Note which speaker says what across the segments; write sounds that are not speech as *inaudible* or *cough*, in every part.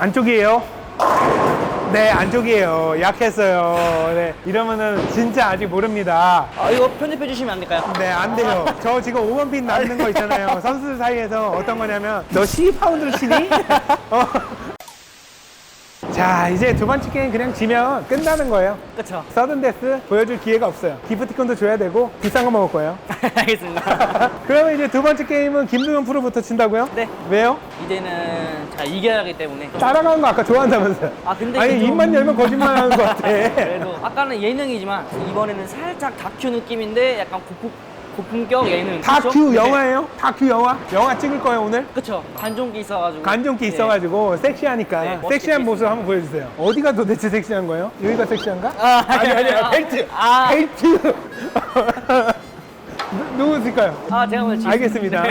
Speaker 1: 안쪽이에요. 네, 안쪽이에요. 약했어요. 네, 이러면은 진짜 아직 모릅니다.
Speaker 2: 아, 이거 편집해 주시면 안 될까요?
Speaker 1: 네, 안 돼요. 저 지금 5번 핀 남는 거 있잖아요. 선수들 사이에서 어떤 거냐면, 너 12파운드를 치니? *laughs* 어. 자, 이제 두 번째 게임 그냥 지면 끝나는 거예요.
Speaker 2: 그쵸.
Speaker 1: 서든데스 보여줄 기회가 없어요. 기프티콘도 줘야 되고, 비싼 거 먹을 거예요. *laughs*
Speaker 2: 알겠습니다. *laughs*
Speaker 1: 그러면 이제 두 번째 게임은 김동현 프로부터 친다고요?
Speaker 2: 네.
Speaker 1: 왜요?
Speaker 2: 이제는 자 이겨야 하기 때문에.
Speaker 1: 따라가는 거 아까 좋아한다면서요?
Speaker 2: 아, 근데
Speaker 1: 아니,
Speaker 2: 좀-
Speaker 1: 입만 열면 거짓말 하는 것 같아. *laughs*
Speaker 2: 그래도 아까는 예능이지만 이번에는 살짝 다큐 느낌인데 약간 고품, 고품격 예능.
Speaker 1: 다큐
Speaker 2: 그쵸?
Speaker 1: 영화예요? 다큐 영화? 영화 찍을 거예요, 오늘?
Speaker 2: 그쵸. 관종기 있어가지고.
Speaker 1: 간종기
Speaker 2: 네.
Speaker 1: 있어가지고 섹시하니까
Speaker 2: 네, 멋있게
Speaker 1: 섹시한 모습. 한번 보여주세요. 어디가 도대체 섹시한 거예요? 여기가 섹시한가?
Speaker 2: 아,
Speaker 1: 아니 아니
Speaker 2: 아,
Speaker 1: 벨트
Speaker 2: 아.
Speaker 1: 벨트 *laughs* 누- 누구일까요?
Speaker 2: 아, 제가 오늘
Speaker 1: 알겠습니다.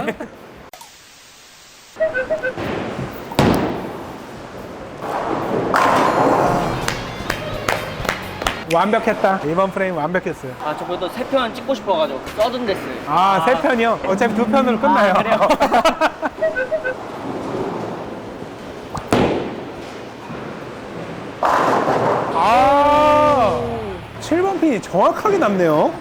Speaker 1: 완벽했다. 이번 프레임 완벽했어요.
Speaker 2: 아, 저 그래도 세 편 찍고 싶어가지고 써든 데스.
Speaker 1: 아, 세 편이요? 어차피 두 편으로 끝나요. *laughs*
Speaker 2: 아, 그래요?
Speaker 1: 아, 7번 핀이 정확하게 남네요.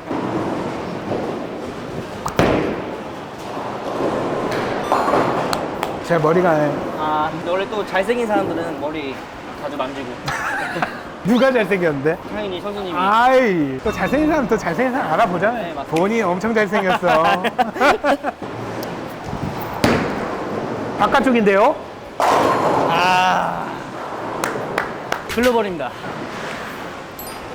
Speaker 1: 제 머리가
Speaker 2: 아, 근데 원래 또 잘생긴 사람들은 머리 자주 만지고. *laughs*
Speaker 1: 누가 잘생겼는데?
Speaker 2: 당연히 선수님이.
Speaker 1: 아이, 또 잘생긴 사람 또 잘생긴 사람 알아보잖아요.
Speaker 2: 네, 맞습니다.
Speaker 1: 본인 엄청 잘생겼어. *laughs* 바깥쪽인데요?
Speaker 2: 아. 글로벌입니다.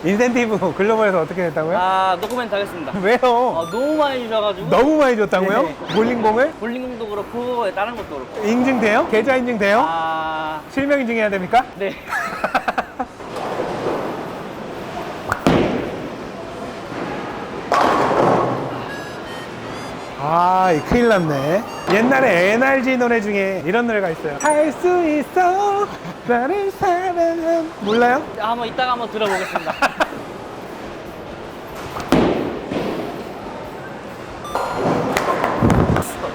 Speaker 1: 인센티브 글로벌에서 어떻게 됐다고요?
Speaker 2: 아, 노코멘트 하겠습니다.
Speaker 1: 왜요?
Speaker 2: 아, 너무 많이 주셔가지고.
Speaker 1: 너무 많이 줬다고요?
Speaker 2: 네.
Speaker 1: 볼링공을?
Speaker 2: 볼링공도 그렇고, 다른 것도 그렇고.
Speaker 1: 인증돼요? 계좌 인증돼요?
Speaker 2: 아,
Speaker 1: 실명 인증해야 됩니까?
Speaker 2: 네. *laughs*
Speaker 1: 아, 이 큰일 났네. 옛날에 NRG 노래 중에 이런 노래가 있어요. 할 수 있어, 나를 사랑한. 몰라요?
Speaker 2: 한번 이따가 한번 들어보겠습니다. *laughs*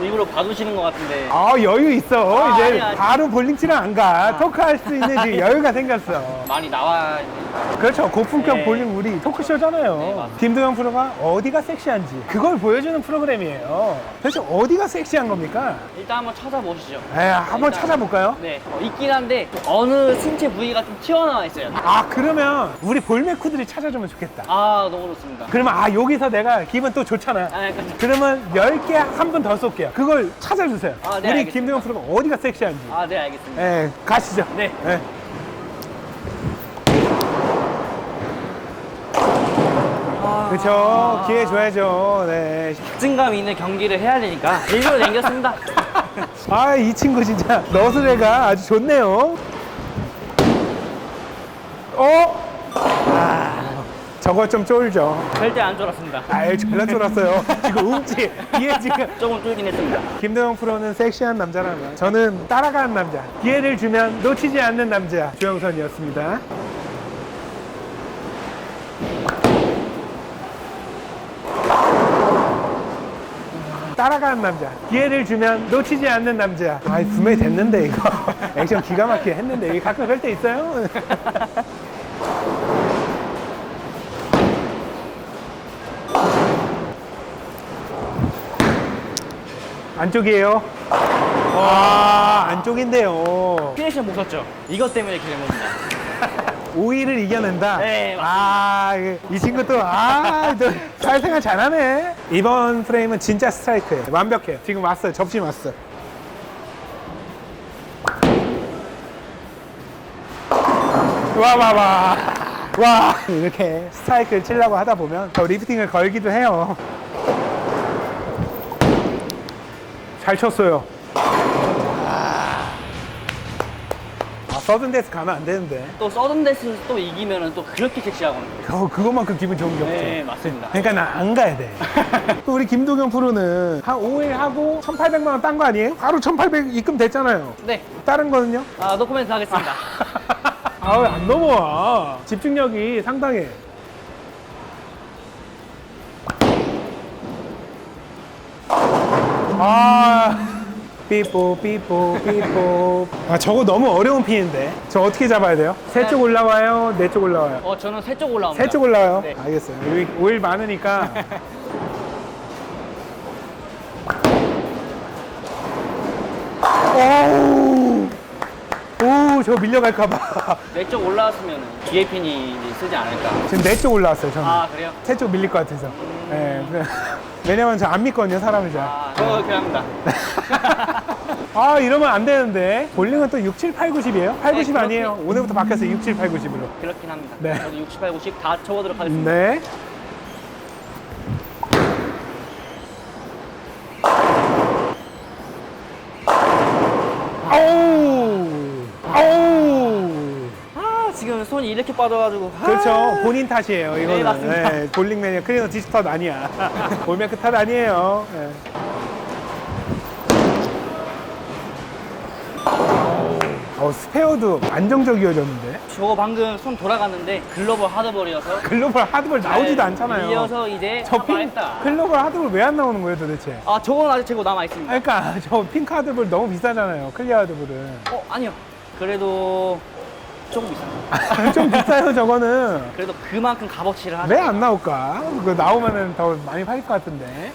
Speaker 2: 일부러 봐두시는 것 같은데.
Speaker 1: 아, 여유 있어.
Speaker 2: 아,
Speaker 1: 이제
Speaker 2: 아니, 아니.
Speaker 1: 바로 볼링치러 안 가. 토크할 수 있는 지금 여유가 생겼어.
Speaker 2: 많이 나와야 되니까.
Speaker 1: 그렇죠. 고품격
Speaker 2: 네.
Speaker 1: 볼링 우리 토크쇼잖아요.
Speaker 2: 네.
Speaker 1: 김도영 프로가 어디가 섹시한지 그걸 보여주는 프로그램이에요. 도대체 어디가 섹시한 겁니까?
Speaker 2: 일단 한번 찾아보시죠.
Speaker 1: 에, 한번
Speaker 2: 일단-
Speaker 1: 찾아볼까요?
Speaker 2: 네. 어, 있긴 한데, 어느 신체 부위가 좀 튀어나와 있어요.
Speaker 1: 아, 그러면 우리 볼메쿠들이 찾아주면 좋겠다.
Speaker 2: 아, 너무 좋습니다.
Speaker 1: 그러면 아, 여기서 내가 기분 또 좋잖아.
Speaker 2: 아, 약간.
Speaker 1: 그러면 10개 한분더 쏠게요. 그걸 찾아주세요.
Speaker 2: 아, 네,
Speaker 1: 우리
Speaker 2: 알겠습니다.
Speaker 1: 김도영 프로가 어디가 섹시한지.
Speaker 2: 아, 네, 알겠습니다.
Speaker 1: 예, 가시죠.
Speaker 2: 네.
Speaker 1: 예. 그렇죠. 기회 줘야죠. 네.
Speaker 2: 박진감 있는 경기를 해야 되니까 일부러 남겼습니다. *laughs*
Speaker 1: 아, 이 친구 진짜 너스레가 아주 좋네요. 어? 아, 저거 좀 쫄죠.
Speaker 2: 절대 안 쫄았습니다.
Speaker 1: 아유, 졸라 쫄았어요. 지금 움찔. 이게 지금. *laughs*
Speaker 2: 조금 쫄긴 했습니다.
Speaker 1: 김도영 프로는 섹시한 남자라면 저는 따라가는 남자. 기회를 주면 놓치지 않는 남자. 주영선이었습니다. 따라가는 남자. 기회를 주면 놓치지 않는 남자. 아, 분명히 됐는데 이거. *laughs* 액션 기가 막히게 했는데 이게 가끔 그럴 때 있어요. *laughs* 안쪽이에요. 와, 안쪽인데요.
Speaker 2: 피니션 보셨죠? 이것 때문에 기를 봅니다.
Speaker 1: 5위를 이겨낸다.
Speaker 2: 네.
Speaker 1: 아, 이- 이 친구 또, 아, 또 *laughs* 사회생활 잘하네. 이번 프레임은 진짜 스트라이크예요. 완벽해요. 지금 왔어요. 접시 왔어. 와, 와, 와. 와. 이렇게 스트라이크를 치려고 하다 보면 더 리프팅을 걸기도 해요. 잘 쳤어요. 서든데스 가면 안 되는데.
Speaker 2: 또 서든데스 또 이기면은 또 그렇게 섹시하거든요.
Speaker 1: 어, 그것만큼 기분 좋은 게 없죠.
Speaker 2: 네, 맞습니다.
Speaker 1: 그러니까 나 안 가야 돼. *laughs* 또 우리 김도경 프로는 한 5일 하고 1,800만 원 딴 거 아니에요? 바로 1,800 입금 됐잖아요.
Speaker 2: 네.
Speaker 1: 다른 거는요?
Speaker 2: 아, 노코멘트 하겠습니다. *laughs*
Speaker 1: 아, 왜 안 넘어와? 집중력이 상당해. 아, 삐뽀 삐뽀 삐뽀 아 저거 너무 어려운 핀인데 저 어떻게 잡아야 돼요? 세 쪽 올라와요? 네 쪽 올라와요?
Speaker 2: 어, 저는 세 쪽 올라옵니다.
Speaker 1: 세 쪽 올라와요?
Speaker 2: 네.
Speaker 1: 알겠어요 여기 오일 많으니까 *laughs* 오우 오 저거 밀려갈까봐
Speaker 2: 네 쪽 올라왔으면 뒤에 핀이 이제 쓰지 않을까.
Speaker 1: 지금 네 쪽 올라왔어요 저는
Speaker 2: 아, 그래요?
Speaker 1: 세 쪽 밀릴 것 같아서 예, 그- *laughs* 왜냐면 저 안 믿거든요 사람을 잘
Speaker 2: 아, 저 그렇게 합니다. *laughs*
Speaker 1: 아 이러면 안 되는데 볼링은 또 6, 7, 8, 90이에요? 8,
Speaker 2: 네,
Speaker 1: 90 아니에요? 오늘부터 바뀌었어요 6, 7, 8, 90으로
Speaker 2: 그렇긴 합니다.
Speaker 1: 네.
Speaker 2: 저도 60, 8, 90 다 쳐보도록 하겠습니다.
Speaker 1: 네 아우 아우
Speaker 2: 아, 손이 이렇게 빠져가지고. 아.
Speaker 1: 그렇죠 본인 탓이에요 이거는
Speaker 2: 네, 맞습니다.
Speaker 1: 네, 볼링 매니아 클리너 디스 탓 아니야 볼매크 탓 아니에요 네. 어, 스페어도 안정적이어졌는데
Speaker 2: 저거 방금 손 돌아갔는데 글로벌 하드볼이어서 *laughs*
Speaker 1: 글로벌 하드볼 나오지도
Speaker 2: 네,
Speaker 1: 않잖아요
Speaker 2: 밀려서 이제
Speaker 1: 저 핑,
Speaker 2: 했다.
Speaker 1: 글로벌 하드볼 왜 안 나오는 거예요 도대체
Speaker 2: 아, 저건 아직 재고 남아 있습니다.
Speaker 1: 그러니까 *laughs* 저 핑크 하드볼 너무 비싸잖아요 클리어 하드볼은
Speaker 2: 어, 아니요. 그래도 조금 비싸. *laughs*
Speaker 1: 좀 비싸요 저거는
Speaker 2: 그래도 그만큼 값어치를 하죠.
Speaker 1: 왜 안 나올까? 그 나오면은 더 많이 팔릴 것 같은데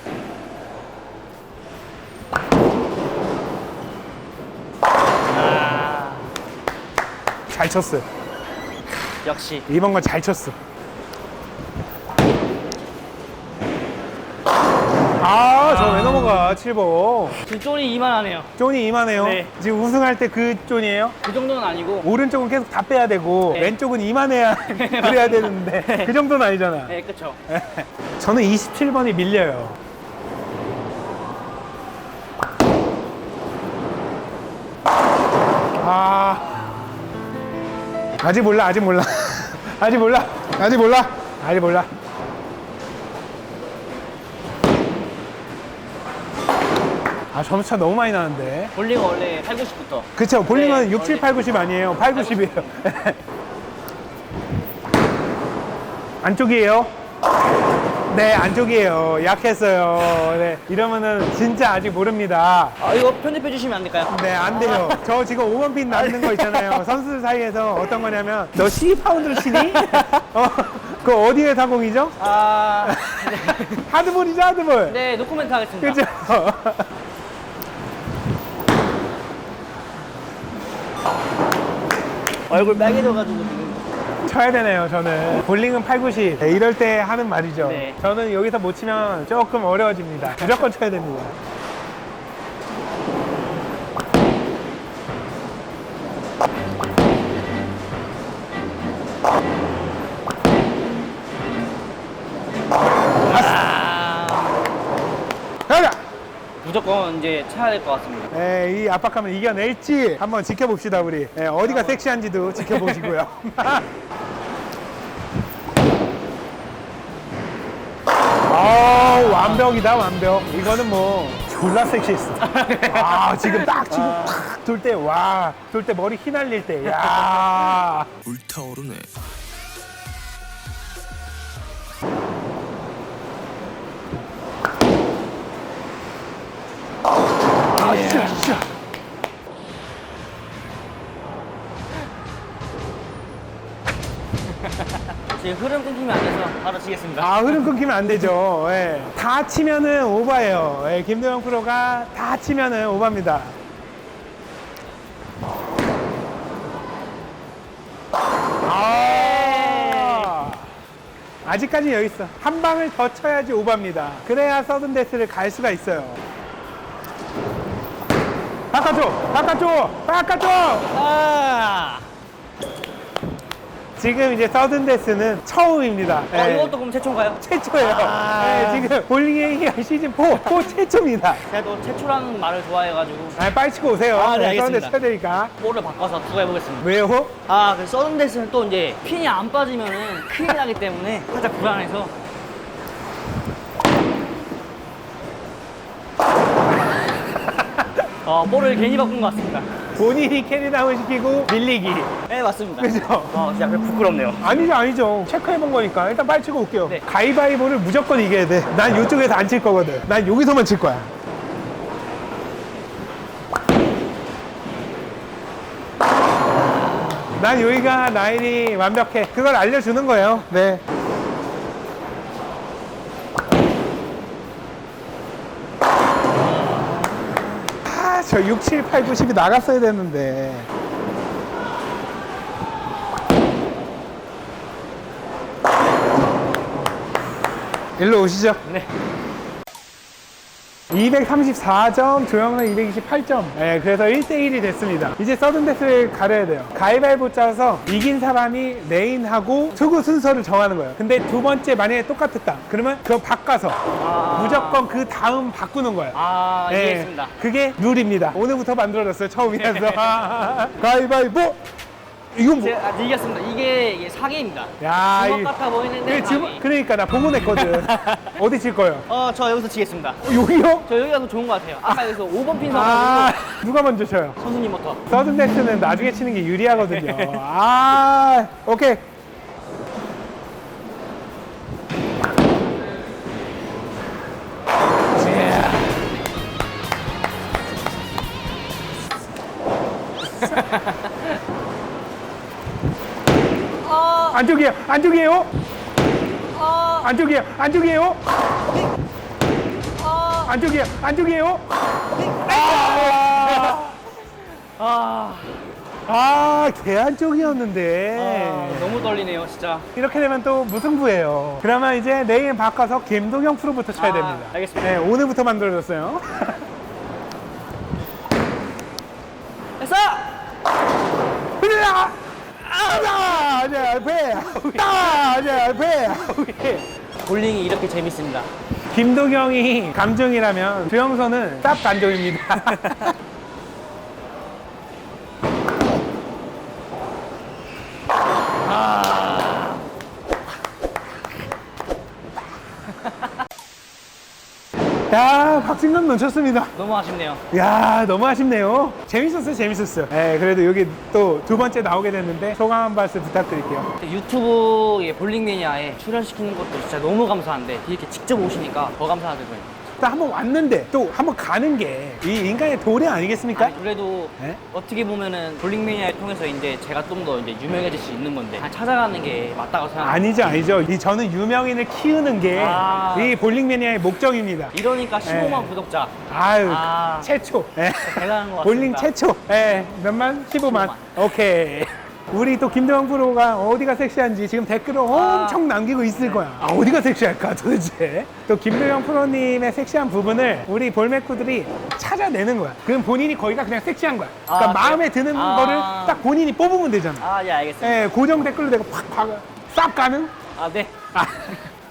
Speaker 2: 아,
Speaker 1: 잘 쳤어요
Speaker 2: 역시.
Speaker 1: 이번 건 잘 쳤어 아 저 왜 넘어가 7번
Speaker 2: 지금 쫀이 이만하네요.
Speaker 1: 존이 이만해요
Speaker 2: 네.
Speaker 1: 지금 우승할 때 그 존이에요?
Speaker 2: 그 정도는 아니고.
Speaker 1: 오른쪽은 계속 다 빼야 되고
Speaker 2: 네.
Speaker 1: 왼쪽은 이만해야 *laughs* 그래야 되는데 그 정도는 아니잖아
Speaker 2: 네, 그쵸. *laughs*
Speaker 1: 저는 27번이 밀려요. 아. 아직 몰라, 아직 몰라. *laughs* 아직 몰라. 아직 몰라. 아직 몰라. 아, 점수차 너무 많이 나는데.
Speaker 2: 볼링은 원래 8, 90부터.
Speaker 1: 그쵸, 볼링은
Speaker 2: 네,
Speaker 1: 6, 7,
Speaker 2: 원래-
Speaker 1: 8, 90 아니에요. 8, 90이에요. *laughs* 안쪽이에요? 네, 안쪽이에요. 약했어요. 네, 이러면은 진짜 아직 모릅니다.
Speaker 2: 아, 이거 편집해 주시면 안 될까요?
Speaker 1: 네, 안 돼요. 저 지금 5번 핀 남는 거 있잖아요. *laughs* 선수들 사이에서 어떤 거냐면, 너 12파운드를 치니? *laughs* 어, 그 어디에 사공이죠?
Speaker 2: 아,
Speaker 1: 하드볼이죠, 하드볼.
Speaker 2: 네, 노코멘트 하겠습니다.
Speaker 1: 그죠?
Speaker 2: 얼굴 빨개져가지고 지금.
Speaker 1: 쳐야 되네요, 저는. 볼링은 8, 90. 네, 이럴 때 하는 말이죠.
Speaker 2: 네.
Speaker 1: 저는 여기서 못 치면 조금 어려워집니다. 무조건 쳐야 됩니다.
Speaker 2: 무조건 이제 차야 될 것 같습니다.
Speaker 1: 네, 이 압박감을 이겨낼지 한번 지켜봅시다, 우리. 네, 어디가 섹시한지도 지켜보시고요. *laughs* 아 완벽이다, 완벽. 이거는 뭐, 졸라 섹시했어. 아, 지금 딱, 지금 탁 돌 때, 와, 돌 때 머리 휘날릴 때, 야
Speaker 3: 불타오르네.
Speaker 1: 아, 씨, 씨.
Speaker 2: 지금 흐름 끊기면 안 돼서 바로 치겠습니다.
Speaker 1: 아, 흐름 끊기면 안 되죠. 예. 다 치면은 오바예요. 예, 김도영 프로가 다 치면은 오바입니다. 아, 아직까지 여기 있어. 한 방을 더 쳐야지 오바입니다. 그래야 서든 데스를 갈 수가 있어요. 바깥쪽! 바깥쪽! 바깥쪽!
Speaker 2: 아,
Speaker 1: 지금 이제 서든데스는 처음입니다.
Speaker 2: 어,
Speaker 1: 예.
Speaker 2: 이것도 그럼 최초인가요?
Speaker 1: 최초예요.
Speaker 2: 아.
Speaker 1: 네, 지금 희귀 시즌 4, 4 최초입니다.
Speaker 2: 제가 또 최초라는 말을 좋아해가지고
Speaker 1: 아, 빨리 치고 오세요.
Speaker 2: 아, 네,
Speaker 1: 서든데스
Speaker 2: 알겠습니다.
Speaker 1: 쳐야 되니까.
Speaker 2: 볼을 바꿔서 투구해보겠습니다.
Speaker 1: 왜요?
Speaker 2: 아, 그 서든데스는 또 이제 핀이 안 빠지면은 큰일 나기 때문에 살짝 불안해서 어, 볼을 괜히 바꾼 것 같습니다.
Speaker 1: 본인이 캐리다운 시키고 밀리기.
Speaker 2: 네, 맞습니다.
Speaker 1: 그죠?
Speaker 2: 어, 진짜 부끄럽네요.
Speaker 1: 아니죠, 아니죠. 체크해본 거니까. 일단 빨리 치고 올게요.
Speaker 2: 네.
Speaker 1: 가위바위보를 무조건 이겨야 돼. 난 이쪽에서 안 칠 거거든. 난 여기서만 칠 거야. 난 여기가 나인이 완벽해. 그걸 알려주는 거예요. 네. 저 6, 7, 8, 90이 나갔어야 되는데. 일로 오시죠.
Speaker 2: 네.
Speaker 1: 234점, 조영은 228점. 네, 그래서 1대1이 됐습니다. 이제 서든데스를 가려야 돼요. 가위바위보 짜서 이긴 사람이 레인하고 투구 순서를 정하는 거예요. 근데 두 번째 만약에 똑같았다. 그러면 그거 바꿔서
Speaker 2: 아.
Speaker 1: 무조건 그 다음 바꾸는 거예요.
Speaker 2: 아,
Speaker 1: 네,
Speaker 2: 이해했습니다.
Speaker 1: 그게 룰입니다. 오늘부터 만들어졌어요. 처음이라서. *laughs* 가위바위보! 이건 뭐?
Speaker 2: 제가 아직 이겼습니다. 이게, 이게 사기입니다.
Speaker 1: 야,
Speaker 2: 주먹
Speaker 1: 이-
Speaker 2: 같아 보이는데
Speaker 1: 그래, 지금-
Speaker 2: 사기.
Speaker 1: 그러니까 나 보고 냈거든. *laughs* 어디 칠 거예요?
Speaker 2: 어, 저 여기서 지겠습니다.
Speaker 1: 어, 여기요?
Speaker 2: 저 여기가 더 좋은 것 같아요. 아까 여기서 5번 핀
Speaker 1: 아,
Speaker 2: 서가지고
Speaker 1: 누가 먼저 쳐요?
Speaker 2: 선수님부터.
Speaker 1: 서든데스는 나중에 치는 게 유리하거든요. 아, 오케이.
Speaker 2: 아,
Speaker 1: 안쪽이에요, 안쪽이에요,
Speaker 2: 아,
Speaker 1: 안쪽이에요, 안쪽이에요,
Speaker 2: 아,
Speaker 1: 안쪽이에요, 안쪽이에요. 아,
Speaker 2: 아,
Speaker 1: 아, 개 안 쪽이었는데.
Speaker 2: 아, 너무 떨리네요, 진짜.
Speaker 1: 이렇게 되면 또 무승부예요. 그러면 이제 내일 바꿔서 김동영 프로부터 쳐야
Speaker 2: 아,
Speaker 1: 됩니다.
Speaker 2: 알겠습니다.
Speaker 1: 네, 오늘부터 만들어졌어요.
Speaker 2: 됐어!
Speaker 1: 으아! 아자! 아자, 앞에! 아! 아자, 앞에!
Speaker 2: 볼링이 이렇게 재밌습니다.
Speaker 1: 김동영이 감정이라면 주영선은 쌉 감정입니다. 야, 박진감 넘쳤습니다.
Speaker 2: 너무 아쉽네요.
Speaker 1: 야, 너무 아쉽네요. 재밌었어요, 재밌었어요. 네, 그래도 여기 또 두 번째 나오게 됐는데 소감 한 말씀 부탁드릴게요.
Speaker 2: 유튜브에 볼링 매니아에 출연시키는 것도 진짜 너무 감사한데 이렇게 직접 오시니까 더 감사하더라고 요.
Speaker 1: 또한번 왔는데 또 한번 가는 게 이 인간의 도리 아니겠습니까?
Speaker 2: 아니, 그래도
Speaker 1: 네?
Speaker 2: 어떻게 보면은 볼링 매니아를 통해서 이제 제가 좀 더 이제 유명해질 수 있는 건데 그냥 찾아가는 게 맞다고 생각합니다.
Speaker 1: 아니죠, 아니죠. 이 저는 유명인을 키우는 게 이
Speaker 2: 아.
Speaker 1: 볼링 매니아의 목적입니다.
Speaker 2: 이러니까 15만
Speaker 1: 네.
Speaker 2: 구독자
Speaker 1: 아유,
Speaker 2: 아.
Speaker 1: 최초. 예.
Speaker 2: 대단한 것 *laughs* 같습니다.
Speaker 1: 볼링 최초. 예. 몇만? 15만.
Speaker 2: 15만.
Speaker 1: 오케이. 우리 또 김동환 프로가 어디가 섹시한지 지금 댓글을 엄청 남기고 있을 거야. 아, 어디가 섹시할까 도대체? 또 김도영 프로님의 섹시한 부분을 우리 볼메쿠들이 찾아내는 거야. 그럼 본인이 거기가 그냥 섹시한 거야. 그러니까
Speaker 2: 아,
Speaker 1: 마음에? 드는
Speaker 2: 아.
Speaker 1: 거를 딱 본인이 뽑으면 되잖아.
Speaker 2: 아, 예, 알겠습니다.
Speaker 1: 예, 고정 댓글로 내가 팍 박아. 쌉 가능?
Speaker 2: 아, 네.
Speaker 1: 아,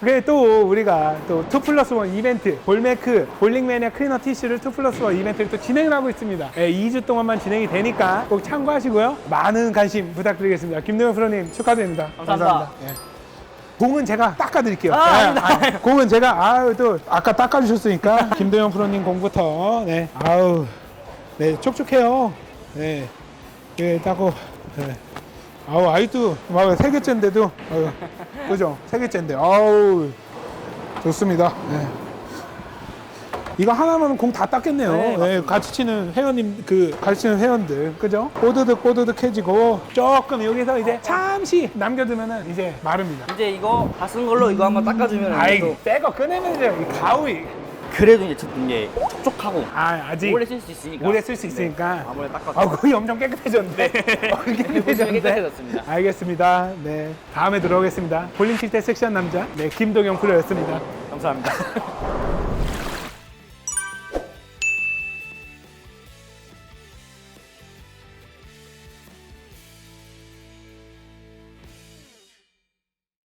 Speaker 1: 그래 또 우리가 또2 플러스 1 이벤트 볼메크 볼링 매니아 클리너 티슈를 2 플러스 1 이벤트를 또 진행을 하고 있습니다. 예, 2주 동안만 진행이 되니까 꼭 참고하시고요. 많은 관심 부탁드리겠습니다. 김동현 프로님 축하드립니다.
Speaker 2: 감사합니다.
Speaker 1: 예. 공은 제가 닦아드릴게요.
Speaker 2: 아,
Speaker 1: 예,
Speaker 2: 아닙니다.
Speaker 1: 공은 제가 아유 또 아까 닦아주셨으니까 *laughs* 김동현 프로님 공부터 네 아우 네 촉촉해요. 네, 네 닦고 네. 아우 아이도 막 세 개째인데도 아유, 그죠 세 개째인데 아우 좋습니다. 네. 이거 하나면 공 다 닦겠네요.
Speaker 2: 네,
Speaker 1: 네. 같이 치는 회원님 그 같이 치는 회원들 그죠? 꼬드득 꼬드득 해지고 조금 여기서 이제 잠시 남겨두면은 이제 마릅니다.
Speaker 2: 이제 이거 다 쓴 걸로 이거 한번 닦아주면
Speaker 1: 아이
Speaker 2: 또
Speaker 1: 새거 꺼내면 이제 이 가위
Speaker 2: 그래도 이제 좀 이제 촉촉하고
Speaker 1: 아 아직
Speaker 2: 오래 쓸 수 있으니까
Speaker 1: 오래 쓸 수 있으니까
Speaker 2: 네, 아무래도 닦아
Speaker 1: 아 거의 엄청 깨끗해졌는데 *laughs* 어,
Speaker 2: 보시면
Speaker 1: 깨끗해졌는데
Speaker 2: 깨끗해졌습니다.
Speaker 1: 알겠습니다. 네 다음에 들어오겠습니다. 볼링 칠 때 섹시한 남자 네 김동영 프로였습니다.
Speaker 2: 감사합니다. *laughs*